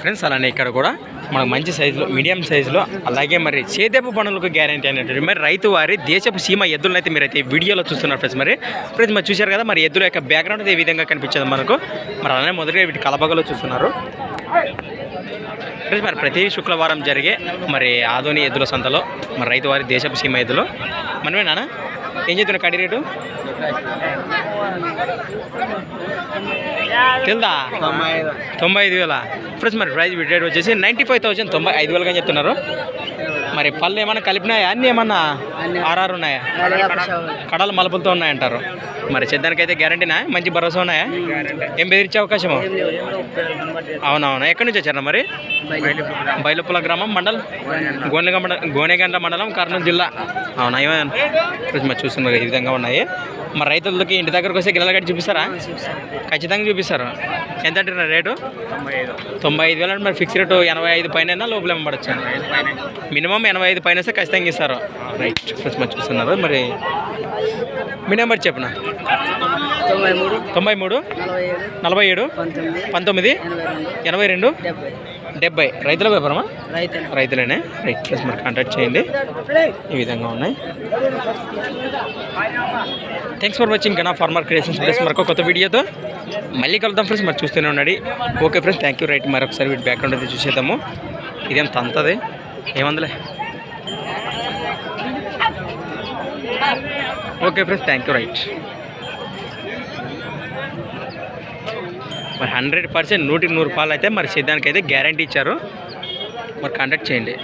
Friends అలానే ఇక్కడ కూడా మనకు మంచి సైజులో మీడియం సైజులో అలాగే మరి చేదేపు పనులకు గ్యారంటీ అనేటువంటి మరి రైతు వారి దేశపు సీమ ఎద్దులను అయితే మీరైతే వీడియోలో చూస్తున్నారు ఫ్రెండ్స్. మరి ఫ్రెండ్స్ మరి చూశారు కదా మరి ఎద్దుల యొక్క బ్యాక్గ్రౌండ్ అయితే ఈ విధంగా కనిపించదు మనకు. మరి అలానే మొదటిగా వీటి కలబగలో చూస్తున్నారు. ఫ్రెండ్స్ మరి ప్రతి శుక్రవారం జరిగే మరి ఆధోని ఎద్దుల సంతలో మరి రైతు వారి దేశపు సీమ ఎద్దులు. మనమేనా ఏం చెప్తున్నా కడి రేటు? తెలుదా తొంభై ఐదు. వేల. ఫ్రెండ్స్ మరి ప్రైస్ రేట్ వచ్చేసి నైంటీ ఫైవ్ థౌసండ్ తొంభై ఐదు వేలుగా చెప్తున్నారు. మరి పళ్ళు ఏమన్నా కలిపినాయా? అన్నీ ఏమన్నా ఆర్ఆర్ ఉన్నాయా? కడలు మలుపులతో ఉన్నాయంటారు. మరి చెద్దానికైతే గ్యారంటీనా? మంచి భరోసా ఉన్నాయా? ఏం బెదిరించే అవకాశము? అవునవును? ఎక్కడి నుంచి వచ్చారా మరి? బైలుపుల గ్రామం. మండల్? గోనెగ మండలం గోనెగండ్ల మండలం కర్నూలు జిల్లా. అవునా? ఏమైనా మరి చూస్తున్నారు ఈ విధంగా ఉన్నాయి. మరి రైతులకి ఇంటి దగ్గరకు వస్తే గిల్లలు కట్టి చూపిస్తారా? ఖచ్చితంగా చూపిస్తారు. ఎంత అంటున్నారు రేటు? తొంభై ఐదు. వేలు అంటే మరి ఫిక్స్ రేటు ఎనభై ఐదు పైన లోపల పడచ్చు మినిమం ఎనభై ఐదు పైన వస్తే ఖచ్చితంగా ఇస్తారు. రైట్. చూస్తున్నారు. మరి మీ నెంబర్ చెప్పనా? తొంభై మూడు. తొంభై మూడు నలభై ఏడు. పంతొమ్మిది. ఎనభై రెండు. డెబ్బై. రైతుల వ్యాపారమా? రైతు రైతులేనే. రైట్ ప్లస్ మరి కాంటాక్ట్ చేయండి. ఈ విధంగా ఉన్నాయి. Thanks for watching Kanna farmer creations plus మరొక కొత్త వీడియోతో మళ్ళీ కలుద్దాం ఫ్రెండ్స్ మరి చూస్తూనే ఉన్నాడు okay friends thank you right మరొకసారి వీటి బ్యాక్గ్రౌండ్ అయితే చూసేద్దాము. ఇదేం తంతది? ఏమందులే? Okay friends thank you right మరి హండ్రెడ్ పర్సెంట్ నూటికి నూరు రూపాయలు అయితే మరి సిద్ధానికి అయితే గ్యారంటీ ఇచ్చారు. మరి కాంటాక్ట్ చేయండి.